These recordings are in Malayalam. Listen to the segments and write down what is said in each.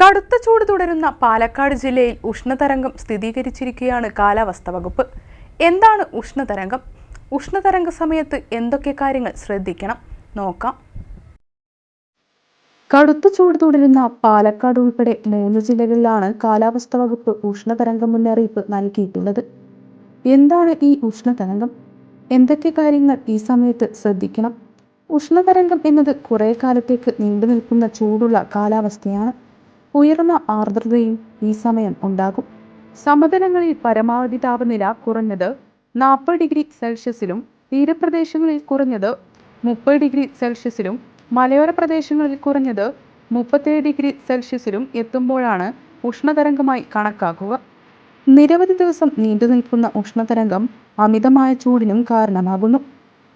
കടുത്ത ചൂട് തുടരുന്ന പാലക്കാട് ജില്ലയിൽ ഉഷ്ണതരംഗം സ്ഥിരീകരിച്ചിരിക്കുകയാണ് കാലാവസ്ഥ വകുപ്പ്. എന്താണ് ഉഷ്ണതരംഗം? ഉഷ്ണതരംഗ സമയത്ത് എന്തൊക്കെ കാര്യങ്ങൾ ശ്രദ്ധിക്കണം? നോക്കാം. കടുത്ത ചൂട് തുടരുന്ന പാലക്കാട് ഉൾപ്പെടെ മൂന്ന് ജില്ലകളിലാണ് കാലാവസ്ഥ വകുപ്പ് ഉഷ്ണതരംഗ മുന്നറിയിപ്പ് നൽകിയിട്ടുള്ളത്. എന്താണ് ഈ ഉഷ്ണതരംഗം? എന്തൊക്കെ കാര്യങ്ങൾ ഈ സമയത്ത് ശ്രദ്ധിക്കണം? ഉഷ്ണതരംഗം എന്നത് കുറേ കാലത്തേക്ക് നീണ്ടു നിൽക്കുന്ന ചൂടുള്ള കാലാവസ്ഥയാണ്. ഉയർന്ന ആർദ്രതയും ഈ സമയം ഉണ്ടാകും. സമതലങ്ങളിൽ പരമാവധി താപനില കുറഞ്ഞത് നാൽപ്പത് ഡിഗ്രി സെൽഷ്യസിലും തീരപ്രദേശങ്ങളിൽ കുറഞ്ഞത് മുപ്പത് ഡിഗ്രി സെൽഷ്യസിലും മലയോര പ്രദേശങ്ങളിൽ കുറഞ്ഞത് മുപ്പത്തേഴ് ഡിഗ്രി സെൽഷ്യസിലും എത്തുമ്പോഴാണ് ഉഷ്ണതരംഗമായി കണക്കാക്കുക. നിരവധി ദിവസം നീണ്ടു നിൽക്കുന്ന ഉഷ്ണതരംഗം അമിതമായ ചൂടിനും കാരണമാകുന്നു.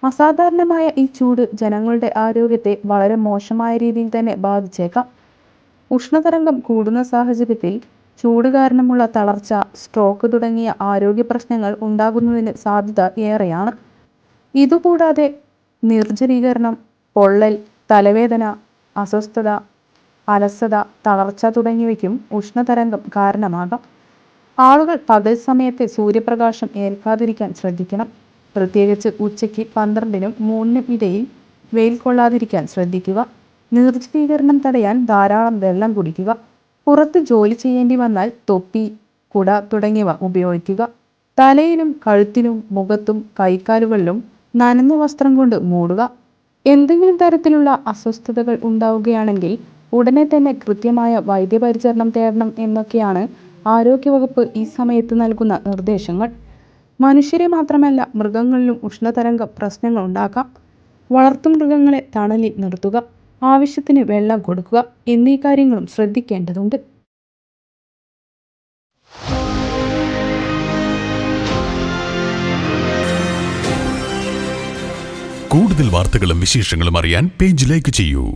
അസാധാരണമായ ഈ ചൂട് ജനങ്ങളുടെ ആരോഗ്യത്തെ വളരെ മോശമായ രീതിയിൽ തന്നെ ബാധിച്ചേക്കാം. ഉഷ്ണതരംഗം കൂടുന്ന സാഹചര്യത്തിൽ ചൂട് കാരണമുള്ള തളർച്ച സ്ട്രോക്ക് തുടങ്ങിയ ആരോഗ്യ പ്രശ്നങ്ങൾ ഉണ്ടാകുന്നതിന് സാധ്യത ഏറെയാണ്. ഇതുകൂടാതെ നിർജലീകരണം പൊള്ളൽ തലവേദന അസ്വസ്ഥത അലസത തളർച്ച തുടങ്ങിയവയ്ക്കും ഉഷ്ണതരംഗം കാരണമാകാം. ആളുകൾ പകൽ സമയത്തെ സൂര്യപ്രകാശം ഏൽക്കാതിരിക്കാൻ ശ്രദ്ധിക്കണം. പ്രത്യേകിച്ച് ഉച്ചയ്ക്ക് പന്ത്രണ്ടിനും മൂന്നിനും ഇടയിൽ വെയിൽ കൊള്ളാതിരിക്കാൻ ശ്രദ്ധിക്കുക. നിർജലീകരണം തടയാൻ ധാരാളം വെള്ളം കുടിക്കുക. പുറത്ത് ജോലി ചെയ്യേണ്ടി വന്നാൽ തൊപ്പി കുട തുടങ്ങിയവ ഉപയോഗിക്കുക. തലയിലും കഴുത്തിലും മുഖത്തും കൈക്കാലുകളിലും നനഞ്ഞ വസ്ത്രം കൊണ്ട് മൂടുക. എന്തെങ്കിലും തരത്തിലുള്ള അസ്വസ്ഥതകൾ ഉണ്ടാവുകയാണെങ്കിൽ ഉടനെ തന്നെ കൃത്യമായ വൈദ്യപരിചരണം തേടണം എന്നൊക്കെയാണ് ആരോഗ്യവകുപ്പ് ഈ സമയത്ത് നൽകുന്ന നിർദ്ദേശങ്ങൾ. മനുഷ്യരെ മാത്രമല്ല മൃഗങ്ങളിലും ഉഷ്ണതരംഗ പ്രശ്നങ്ങൾ ഉണ്ടാക്കാം. വളർത്തു മൃഗങ്ങളെ തണലിൽ നിർത്തുക. ആവശ്യത്തിന് വെള്ളം കൊടുക്കുക എന്നീ കാര്യങ്ങളും ശ്രദ്ധിക്കേണ്ടതുണ്ട്. കൂടുതൽ വാർത്തകളും വിശേഷങ്ങളും അറിയാൻ പേജ് ലൈക്ക് ചെയ്യൂ.